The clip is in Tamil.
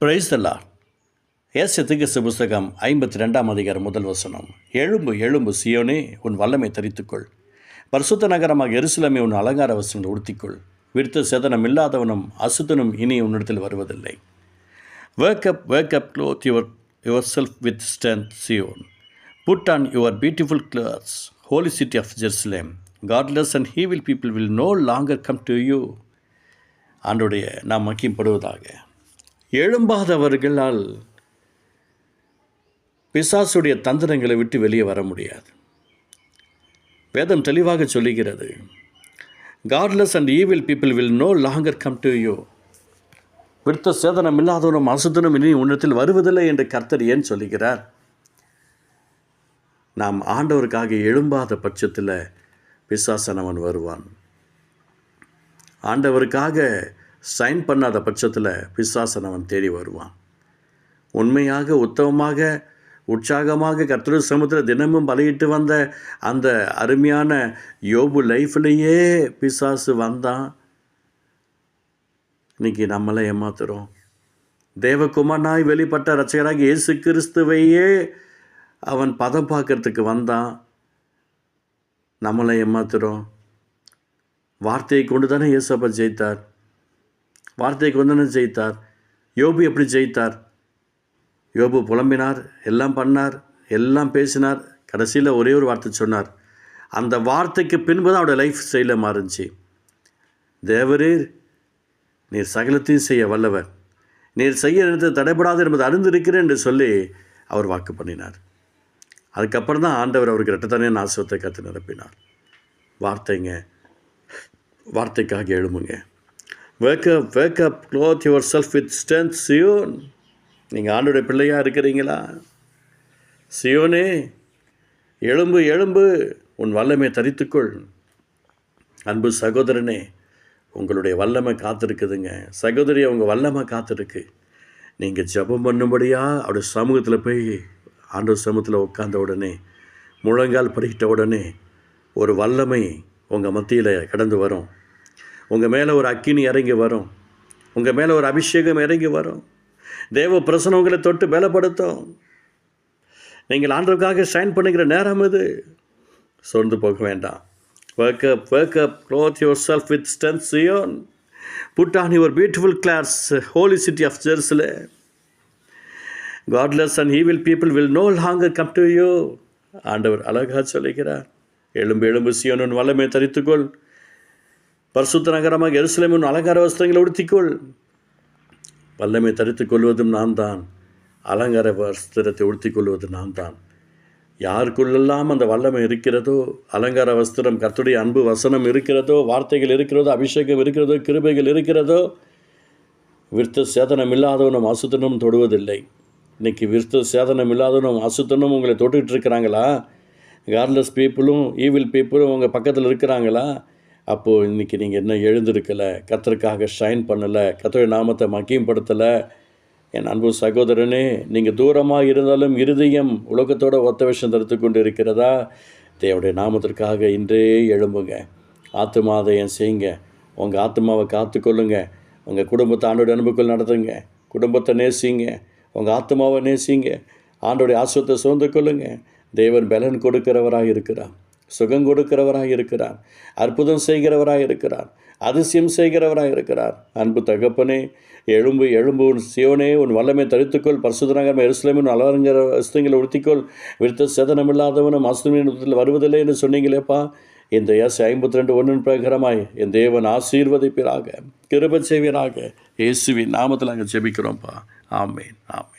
பிரைஸ்தல்லா தல்லா ஏச புஸ்தகம் ஐம்பத்தி ரெண்டாம் அதிகாரம் முதல் வசனம். எழும்பு எழும்பு சியோனே உன் வல்லமை தரித்துக்கொள். பரிசுத்த நகரமாக எருசலமே உன் அலங்கார வசனங்கள் உடுத்திக்கொள். விருத்த சேதனம் இல்லாதவனும் அசுத்தனும் இனி உன்னிடத்தில் வருவதில்லை. Wake up wake up clothe your yourself with strength Zion put on your beautiful clothes holy city of Jerusalem godless and evil people will no longer come to you ஆண்டுடைய நாம் மக்கியப்படுவதாக எழும்பாதவர்களால் பிசாசுடைய தந்திரங்களை விட்டு வெளியே வர முடியாது. வேதம் தெளிவாக சொல்லுகிறது godless and evil people will no longer come to you விருத்த சேதனம் இல்லாதவனும் அசுதனும் இனி உன்னத்தில் வருவதில்லை என்று கர்த்தர் ஏன் சொல்லுகிறார்? நாம் ஆண்டவருக்காக எழும்பாத பட்சத்தில் பிசாசனவன் வருவான். ஆண்டவருக்காக சைன் பண்ணாத பட்சத்தில் பிசாசனவன் தேடி வருவான். உண்மையாக உத்தமமாக உற்சாகமாக கர்த்தர் சமுத்திரம் தினமும் பலியிட்டு வந்த அந்த அருமையான யோபு லைஃப்லேயே பிசாசு வந்தான். இன்னைக்கு நம்மளை ஏமாத்துறோம். தேவகுமாரனாய் வெளிப்பட்ட ரட்சகராக இயேசு கிறிஸ்துவையே அவன் பதம் பார்க்கறதுக்கு வந்தான். நம்மளை ஏமாத்துறோம். வார்த்தையை கொண்டு தானே இயேசப்பா ஜெயித்தார். வார்த்தையை கொண்டு ஜெயித்தார். யோபு எப்படி ஜெயித்தார்? யோபு புலம்பினார் எல்லாம் பண்ணார் எல்லாம் பேசினார். கடைசியில் ஒரே ஒரு வார்த்தை சொன்னார். அந்த வார்த்தைக்கு பின்பு தான் அவருடைய லைஃப் ஸ்டைலில் மாறுச்சு. தேவரீர் நீர் சகலத்தையும் செய்ய வல்லவர். நீர் செய்ய நினைத்து தடைபடாது என்பது அறிந்திருக்கிறேன் என்று சொல்லி அவர் வாக்கு பண்ணினார். அதுக்கப்புறம் தான் ஆண்டவர் அவருக்கு ரெட்டத்தானே நாசத்தை கற்று நிரப்பினார். வார்த்தைங்க வார்த்தைக்காக எழுமுங்க wake up wake up clothe yourself with strength Zion நீங்கள் ஆண்டுடைய பிள்ளையாக இருக்கிறீங்களா? சியோனே எழும்பு எழும்பு. உன் வல்லமை தரித்துக்கொள். அன்பு சகோதரனே உங்களுடைய வல்லமை காத்திருக்குதுங்க. சகோதரி அவங்க வல்லமை காத்திருக்கு. நீங்கள் ஜெபம் பண்ணும்படியாக அவருடைய சமூகத்தில் போய் ஆண்டவர் சமூகத்தில் உட்கார்ந்த உடனே முழங்கால் படிக்கிட்ட உடனே ஒரு வல்லமை உங்கள் மத்தியில் கடந்து வரும். உங்கள் மேலே ஒரு அக்கினி இறங்கி வரும். உங்கள் மேலே ஒரு அபிஷேகம் இறங்கி வரும். தேவ பிரசனம் உங்களை தொட்டு பலப்படுத்தும். நீங்கள் ஆண்டவருக்காக ஷைன் பண்ணுகிற நேரம் இது. சோர்ந்து போக வேண்டாம். ஒர்க்கப் up, clothe up, self with with strength, Zion. Put on your beautiful clothes, holy city of Jerusalem. Godless and evil people will no longer come to ஆண்டவர் அழகாக சொல்லுகிறார். எலும்பு எலும்பு சியோனன் வல்லமை தரித்துக்கொள். பரிசுத்த நகரமாக எருசலேமின் அலங்கார வஸ்திரங்களை உடுத்திக்கொள் வல்லமை தரித்துக் கொள்வதும் நான் தான் அலங்கார வஸ்திரத்தை உடுத்திக் கொள்வது நான் தான் யாருக்குள்ளெல்லாம் அந்த வல்லமை இருக்கிறதோ அலங்கார வஸ்திரம் கர்த்துடைய அன்பு வசனம் இருக்கிறதோ வார்த்தைகள் இருக்கிறதோ அபிஷேகம் இருக்கிறதோ கிருபைகள் இருக்கிறதோ விருத்த சேதனம் இல்லாதவனும் அசுத்தனும் தொடுவதில்லை. இன்றைக்கி விருத்த சேதனம் இல்லாதவனும் அசுத்தனும் உங்களை தொட்டுக்கிட்டு இருக்கிறாங்களா? கார்லெஸ் பீப்புளும் ஈவில் பீப்புளும் உங்கள் பக்கத்தில் இருக்கிறாங்களா? அப்போது இன்றைக்கி நீங்கள் என்ன எழுந்திருக்கலை கத்தருக்காக ஷைன் பண்ணலை கத்தருடைய நாமத்தை மக்கியப்படுத்தலை என் அன்பு சகோதரனே நீங்கள் தூரமாக இருந்தாலும் இருதயம் உலகத்தோட ஒத்த விஷயம் தடுத்து கொண்டு இருக்கிறதா தேவடைய நாமத்திற்காக இன்றே எழும்புங்க. ஆத்துமாதையம் செய்யுங்க. உங்கள் ஆத்மாவை காத்துக்கொள்ளுங்க உங்கள் குடும்பத்தை ஆண்டோட அன்புக்குள் நடத்துங்க. குடும்பத்தை நேசிங்க. உங்கள் ஆத்மாவை நேசிங்க. ஆண்டோடைய ஆசுவத்தை சுதந்து கொள்ளுங்க. தேவன் பலன் கொடுக்கிறவராக இருக்கிறான் சுகம் கொடுக்கிறவராக இருக்கிறார் அற்புதம் செய்கிறவராக இருக்கிறார் அதிசயம் செய்கிறவராக இருக்கிறார் அன்பு தகப்பனே எழும்பு எழும்பு உன் சியோனே உன் வல்லமை தரித்துக்கொள். பரிசுதனகரம் எருசலேமின் அலங்கர வஸ்தங்களை உடுத்திக்கொள். விருத்த சேதனம் இல்லாதவனும் அசுமின் வருவதில்லை என்று சொன்னீங்களேப்பா. இந்த எஸ் ஐம்பத்தி ரெண்டு ஒன்றின் பிரகாரமாய் என் தேவன் ஆசீர்வதிப்பீராக. கிருப செய்வீராக. இயேசுவின் நாமத்தில் நாங்கள் ஜெபிக்கிறோம்ப்பா. ஆமேன் ஆமேன்.